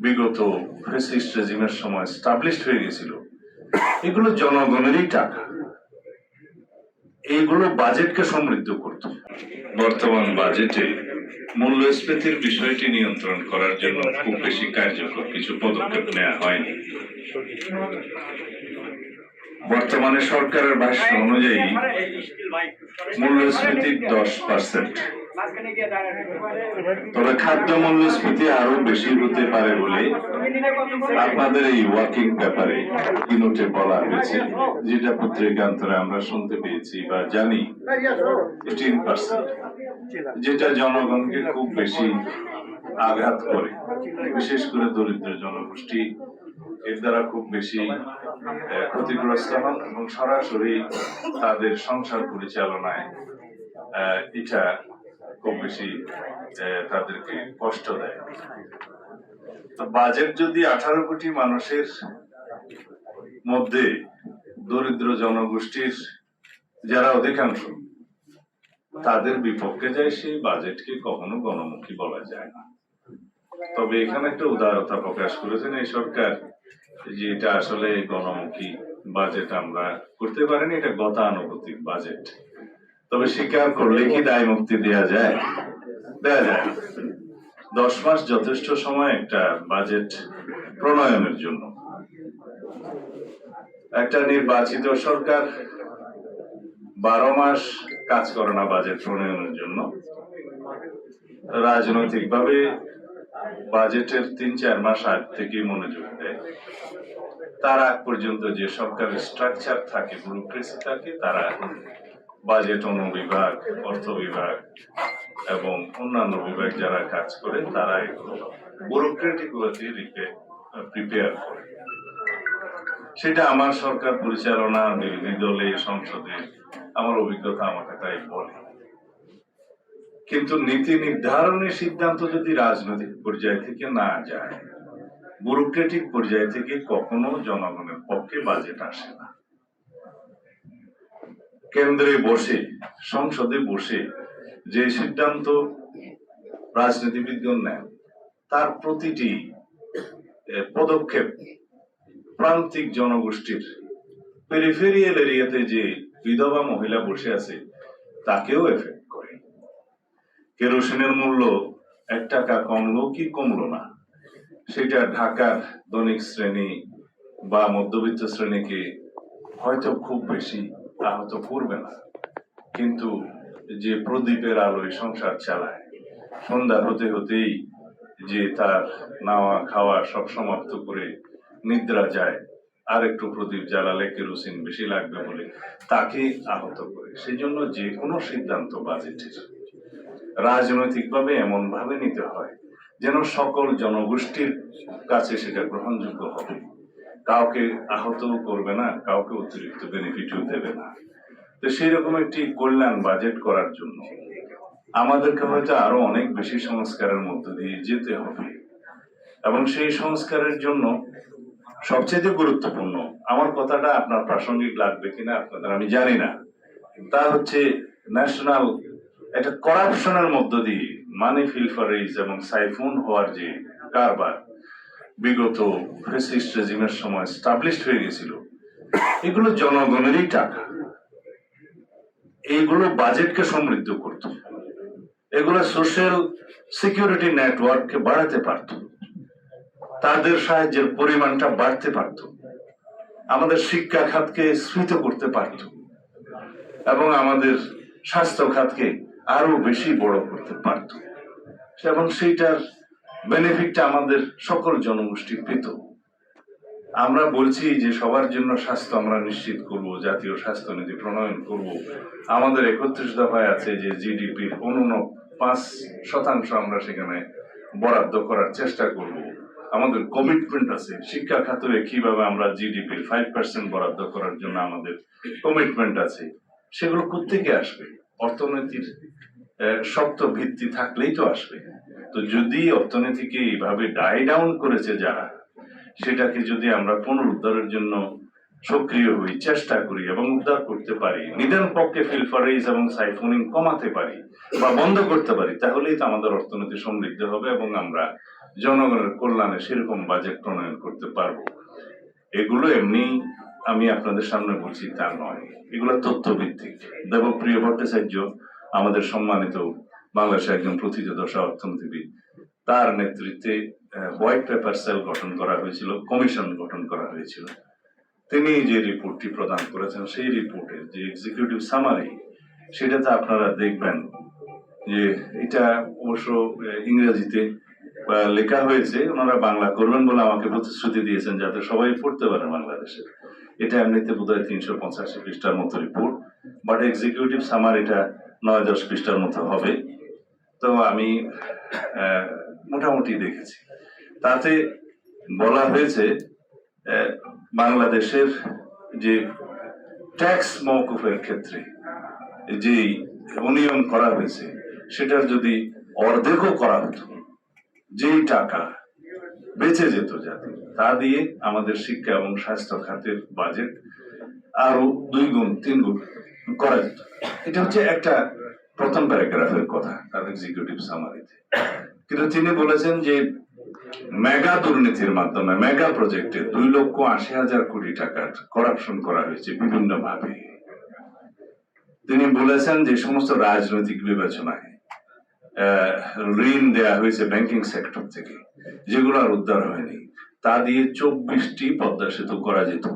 বিগত ফেসিস্ট রেজিমের সময় স্টাবলিশড হয়ে গেছিল। এগুলো জনগণেরই টাকা। এইগুলো বাজেটকে সমৃদ্ধ করত। বর্তমান বাজেটে মূল্যস্ফীতির বিষয়টি নিয়ন্ত্রণ করার জন্য খুব বেশি কার্যকর কিছু পদক্ষেপ নেওয়া হয়নি। বর্তমানে সরকারের ভাষ্য অনুযায়ী মূল্যস্ফীতি দশ পার্সেন্ট তবে খাদ্য মূল্যস্ফীতি আরও বেশি হতে পারে বলে আপনাদের এই ওয়ার্কিং পেপারে কি নোটে বলা হয়েছে, যেটা পত্রিকান্তরে আমরা শুনতে পেয়েছি বা জানি। এইটিন পার্সেন্ট যেটা জনগণকে খুব বেশি আঘাত করে, বিশেষ করে দরিদ্র জনগোষ্ঠী। এর দ্বারা খুব বেশি ক্ষতিগ্রস্ত হন এবং সরাসরি তাদের সংসার পরিচালনায় এটা খুব বেশি তাদেরকে কষ্ট দেয়। তো বাজেট যদি আঠারো কোটি মানুষের মধ্যে দরিদ্র জনগোষ্ঠীর, যারা অধিকাংশ, তাদের বিপক্ষে যায় সেই বাজেটকে কখনো গণমুখী বলা যায় না। তবে এখানে একটা উদারতা প্রকাশ করেছেন এই সরকার, যে এটা আসলে গণমুখী বাজেট আমরা করতে পারিনি, এটা গতানুগতিক বাজেট। তবে স্বীকার করলে কি দায় মুক্তি দেওয়া যায়? দেওয়া যায়। দশ মাস যথেষ্ট সময় একটা বাজেট প্রণয়নের জন্য। একটা নির্বাচিত সরকার বারো মাস কাজ করে না বাজেট প্রণয়নের জন্য। রাজনৈতিক ভাবে বাজেটের তিন, চার মাস আগ থেকে মনোযোগ দেয়। তার আগ পর্যন্ত যে সরকারের স্ট্রাকচার থাকে ব্যুরোক্রেসি থাকে, তারা বাজেট অনুবিভাগ, অর্থ বিভাগ এবং অন্যান্য বিভাগ যারা কাজ করে, তারা এগুলো ব্যুরোক্রেটিক প্রিপেয়ার করে। সেটা আমার সরকার পরিচালনা, বিরোধী দলে, সংসদে, আমার অভিজ্ঞতা আমাকে তাই বলে। কিন্তু নীতি নির্ধারণের সিদ্ধান্ত যদি রাজনৈতিক পর্যায় থেকে না যায় ব্যুরোক্রেটিক পর্যায় থেকে কখনো জনগণের পক্ষে বাজেট আসে না। কেন্দ্রে বসে, সংসদে বসে যে সিদ্ধান্ত রাজনীতিবিদগণ নেন, তার প্রতিটি পদক্ষেপ প্রান্তিক জনগোষ্ঠীর পেরিফেরিয়াল এরিয়াতে যে বিধবা মহিলা বসে আছে, তাকেও এফেক্ট করে। কেরোসিনের মূল্য এক টাকা কমলো কি কমলো না, সেটা ঢাকার ধনিক শ্রেণি বা মধ্যবিত্ত শ্রেণীকে হয়তো খুব বেশি আহত করবে না। কিন্তু যে প্রদীপের আলোয় সংসার চালায়, সন্ধ্যা হতে হতেই যে তার নাওয়া খাওয়া সব সমাপ্ত করে নিদ্রা যায় আর একটু প্রদীপ জ্বালালে কেরোসিন বেশি লাগবে বলে তাকে আহত করে। সেই জন্য যে কোনো সিদ্ধান্ত বাজেটের। রাজনৈতিকভাবে এমনভাবে নিতে হয় যেন সকল জনগোষ্ঠীর কাছে সেটা গ্রহণযোগ্য হবে। কাউকে আহতও করবে না, কাউকে অতিরিক্ত বেনিফিটও দেবে না। তো সেই রকম একটি কল্যাণ বাজেট করার জন্য আমাদেরকে হয়তো আরও অনেক বেশি সংস্কারের মধ্য দিয়ে যেতে হবে। এবং সেই সংস্কারের জন্য সবচেয়ে গুরুত্বপূর্ণ, আমার কথাটা আপনার প্রাসঙ্গিক লাগবে কিনা আপনাদের আমি জানি না, তা হচ্ছে ন্যাশনাল একটা করাপশনের মধ্য দিয়ে মানি ফিলফারেজ এবং সাইফুন হওয়ার যে কারবার বিগত ফেসিস্ট রেজিমের সময় স্টাবলিশড হয়ে গেছিল। এগুলো জনগণেরই টাকা। এইগুলো বাজেটকে সমৃদ্ধ করত। এগুলো সোশ্যাল সিকিউরিটি নেটওয়ার্ককে বাড়াতে পারত। তাদের সাহায্যের পরিমাণটা বাড়তে পারত। আমাদের শিক্ষা খাতকে স্ফীত করতে পারত। এবং আমাদের স্বাস্থ্য খাতকে আরও বেশি বড় করতে পারত। এবং সেইটার বেনিফিটটা আমাদের সকল জনগোষ্ঠী পেত। আমরা বলছি যে সবার জন্য স্বাস্থ্য আমরা নিশ্চিত করব, জাতীয় স্বাস্থ্য নীতি প্রণয়ন করব। আমাদের একত্রিশ দফায় আছে যে জিডিপির অনন্য পাঁচ শতাংশ আমরা সেখানে বরাদ্দ করার চেষ্টা করব। আমাদের কমিটমেন্ট আছে। শিক্ষা খাতে কীভাবে আমরা জিডিপির ফাইভ পার্সেন্ট বরাদ্দ করার জন্য আমাদের কমিটমেন্ট আছে। সেগুলো কোথেকে আসবে? অর্থনীতির শক্ত ভিত্তি থাকলেই তো আসবে। তো যদি অর্থনীতিকে এইভাবে ডাই ডাউন করেছে যারা, সেটাকে যদি আমরা পুনরুদ্ধারের জন্য সক্রিয় হই, চেষ্টা করি এবং উদ্ধার করতে পারি নিদান পক্ষে ফিলফারেজ এবং সাইফোনিং কমাতে পারি বা বন্ধ করতে পারি, তাহলেই তো আমাদের অর্থনীতি সমৃদ্ধ হবে এবং আমরা জনগণের কল্যাণে সেরকম বাজেট প্রণয়ন করতে পারব। এগুলো এমনি আমি আপনাদের সামনে বলছি, তা নয়। এগুলো তথ্যভিত্তিক। দেবপ্রিয় ভট্টাচার্য আমাদের সম্মানিত বাংলাদেশের একজন প্রথিতদশা অর্থনীতিবিদ। তার নেতৃত্বে হোয়াইট পেপার সেল গঠন করা হয়েছিল, কমিশন গঠন করা হয়েছিল। তিনি যে রিপোর্টটি প্রদান করেছেন, সেই রিপোর্টের যে এক্সিকিউটিভ সামারি সেটাতে আপনারা দেখবেন যে এটা অবশ্য ইংরেজিতে লেখা হয়েছে, ওনারা বাংলা করবেন বলে আমাকে প্রতিশ্রুতি দিয়েছেন যাতে সবাই পড়তে পারে বাংলাদেশে। এটা এমনিতে বোধ হয় তিনশো পঁচাশি পৃষ্ঠার মতো রিপোর্ট বাট এক্সিকিউটিভ সামার এটা নয় দশ পৃষ্ঠার মতো হবে। তো আমি মোটামুটি দেখেছি। তাতে বলা হয়েছে বাংলাদেশের যে ট্যাক্স মৌকুফের ক্ষেত্রে যে অনিয়ম করা হয়েছে, সেটার যদি অর্ধেকও করা হতো, যেই টাকা বেঁচে যেত যাতে, তা দিয়ে আমাদের শিক্ষা এবং স্বাস্থ্য খাতের বাজেট আরও দুই গুণ, তিন গুণ করা যেত। এটা হচ্ছে একটা প্রথম প্যারাগ্রাফের কথা, তার এক্সিকিউটিভ সামারিতে কিন্তু তিনি বলেছেন যে মেগা দুর্নীতির মাধ্যমে মেগা প্রজেক্টে দুই লক্ষ আশি হাজার কোটি টাকার করাপশন করা হয়েছে বিভিন্ন ভাবে তিনি বলেছেন যে, সমস্ত রাজনৈতিক বিবেচনায় ঋণ দেয়া হয়েছে ব্যাংকিং সেক্টর থেকে, যেগুলো আর উদ্ধার হয়নি। তা দিয়ে চব্বিশটি পদ্মা সেতু করা যেত